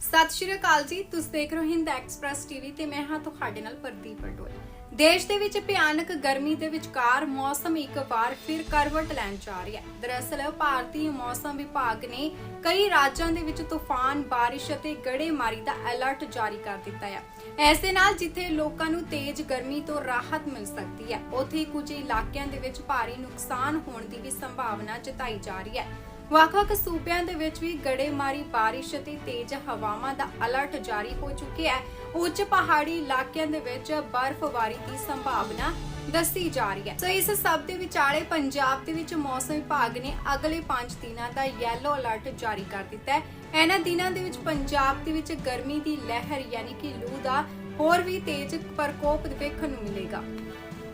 ਸਤਿ ਸ਼੍ਰੀ ਅਕਾਲ ਜੀ, ਤੁਸੀਂ ਦੇਖ ਰਹੇ ਹੋ ਹਿੰਦ ਐਕਸਪ੍ਰੈਸ ਟੀਵੀ ਤੇ ਮੈਂ ਹਾਂ ਤੁਹਾਡੇ ਨਾਲ ਪ੍ਰਦੀਪ ਪਟੋਲ। ਦੇਸ਼ ਦੇ ਵਿੱਚ ਭਿਆਨਕ ਗਰਮੀ ਦੇ ਵਿਚਕਾਰ ਮੌਸਮ ਇੱਕ ਵਾਰ ਫਿਰ ਕਰਵਟ ਲੈਣ ਜਾ ਰਿਹਾ ਹੈ। ਦਰਅਸਲ, ਭਾਰਤੀ ਮੌਸਮ ਵਿਭਾਗ ਨੇ ਕਈ ਰਾਜਾਂ ਦੇ ਵਿੱਚ ਤੂਫਾਨ, ਬਾਰਿਸ਼ ਅਤੇ ਗੜੇਮਾਰੀ ਦਾ ਅਲਰਟ ਜਾਰੀ ਕਰ ਦਿੱਤਾ ਹੈ। ਐਸੇ ਨਾਲ ਜਿੱਥੇ ਲੋਕਾਂ ਨੂੰ ਤੇਜ਼ ਗਰਮੀ ਤੋਂ ਰਾਹਤ ਮਿਲ ਸਕਦੀ ਹੈ, ਉੱਥੇ ਕੁਝ ਇਲਾਕਿਆਂ ਦੇ ਵਿੱਚ ਭਾਰੀ ਨੁਕਸਾਨ ਹੋਣ ਦੀ ਵੀ ਸੰਭਾਵਨਾ ਜਤਾਈ ਜਾ ਰਹੀ ਹੈ। ਵੱਖ-ਵੱਖ ਸੂਬਿਆਂ ਦੇ ਵਿੱਚ ਵੀ ਗੜੇਮਾਰੀ ਬਾਰਿਸ਼ ਅਤੇ ਤੇਜ਼ ਹਵਾਵਾਂ ਦਾ ਅਲਰਟ ਜਾਰੀ ਹੋ ਚੁੱਕਿਆ ਹੈ। ਉੱਚ ਪਹਾੜੀ ਇਲਾਕਿਆਂ ਦੇ ਵਿੱਚ ਬਰਫ਼ਬਾਰੀ ਦੀ ਸੰਭਾਵਨਾ ਦੱਸੀ ਜਾ ਰਹੀ ਹੈ। ਸੋ ਇਸ ਸਭ ਦੇ ਵਿਚਾਲੇ ਪੰਜਾਬ ਦੇ ਵਿੱਚ ਮੌਸਮ ਵਿਭਾਗ ਨੇ ਅਗਲੇ 5 ਦਿਨਾਂ ਦਾ ਯੈਲੋ ਅਲਰਟ ਜਾਰੀ ਕਰ ਦਿੱਤਾ ਹੈ। ਇਹਨਾਂ ਦਿਨਾਂ ਦੇ ਵਿੱਚ ਪੰਜਾਬ ਦੇ ਵਿੱਚ ਗਰਮੀ ਦੀ ਲਹਿਰ ਯਾਨੀ ਕਿ ਲੂ ਦਾ ਹੋਰ ਵੀ ਤੇਜ਼ ਪ੍ਰਕੋਪ ਦੇਖਣ ਨੂੰ ਮਿਲੇਗਾ।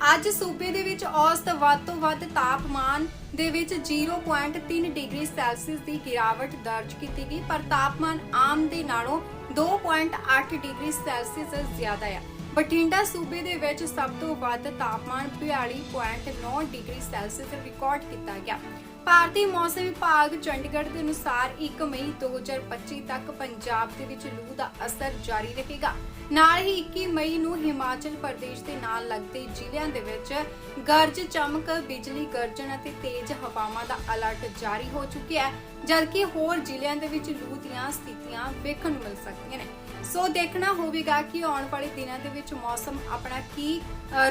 ਅੱਜ ਸੂਬੇ ਦੇ ਵਿੱਚ ਔਸਤ ਵੱਧ ਤੋਂ ਵੱਧ ਤਾਪਮਾਨ ਦੇ ਵਿੱਚ 0.3 ਡਿਗਰੀ ਸੈਲਸੀਅਸ ਦੀ ਗਿਰਾਵਟ ਦਰਜ ਕੀਤੀ ਗਈ, ਪਰ ਤਾਪਮਾਨ ਆਮ ਦੇ ਨਾਲੋਂ 2.8 ਡਿਗਰੀ ਸੈਲਸੀਅਸ ਜ਼ਿਆਦਾ ਹੈ ਬਠਿੰਡਾ ਸੂਬੇ ਦੇ ਵਿੱਚ ਸਭ ਤੋਂ ਵੱਧ ਤਾਪਮਾਨ 42.9 ਡਿਗਰੀ ਸੈਲਸੀਅਸ ਰਿਕਾਰਡ ਕੀਤਾ ਗਿਆ। ਭਾਰਤੀ ਮੌਸਮ ਵਿਭਾਗ ਚੰਡੀਗੜ੍ਹ ਦੇ ਅਨੁਸਾਰ 1 ਮਈ 2025 ਤੱਕ ਪੰਜਾਬ ਦੇ ਵਿੱਚ ਲੂ ਦਾ ਅਸਰ ਜਾਰੀ ਰਹੇਗਾ। ਨਾਲ ਹੀ 21 ਮਈ ਨੂੰ ਹਿਮਾਚਲ ਪ੍ਰਦੇਸ਼ ਦੇ ਨਾਲ ਲੱਗਦੇ ਜ਼ਿਲ੍ਹਿਆਂ ਦੇ ਵਿੱਚ ਗਰਜ ਚਮਕ, ਬਿਜਲੀ ਗਰਜਣ ਅਤੇ ਤੇਜ਼ ਹਵਾਵਾਂ ਦਾ ਅਲਰਟ ਜਾਰੀ ਹੋ ਚੁੱਕਿਆ ਹੈ, ਜਦਕਿ ਹੋਰ ਜ਼ਿਲ੍ਹਿਆਂ ਦੇ ਵਿੱਚ ਲੂ ਦੀਆਂ ਸਥਿਤੀਆਂ ਵੇਖਣ ਨੂੰ ਮਿਲ ਸਕਦੀਆਂ ਨੇ। ਸੋ ਦੇਖਣਾ ਹੋਵੇਗਾ ਕਿ ਆਉਣ ਵਾਲੇ ਦਿਨਾਂ ਦੇ ਵਿੱਚ ਮੌਸਮ ਆਪਣਾ ਕੀ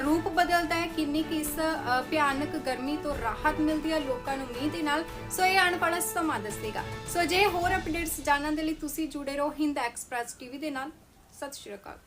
ਰੂਪ ਬਦਲਦਾ ਹੈ, ਕਿੰਨੀ ਕਿ ਭਿਆਨਕ ਗਰਮੀ ਤੋਂ ਰਾਹਤ ਮਿਲਦੀ ਹੈ, ਲੋਕਾਂ ਨੂੰ ਮੀਂਹ ਦੇ ਨਾਲ ਸੋ ਇਹ ਆਉਣ ਵਾਲਾ ਸਮਾਂ ਦੱਸੇਗਾ। ਸੋ ਜੇ ਹੋਰ ਅਪਡੇਟਸ ਜਾਣਨ ਦੇ ਲਈ ਤੁਸੀਂ ਜੁੜੇ ਰਹੋ ਹਿੰਦ ਐਕਸਪ੍ਰੈਸ ਟੀਵੀ ਦੇ ਨਾਲ। ਸਤਿ ਸ਼੍ਰੀ ਅਕਾਲ।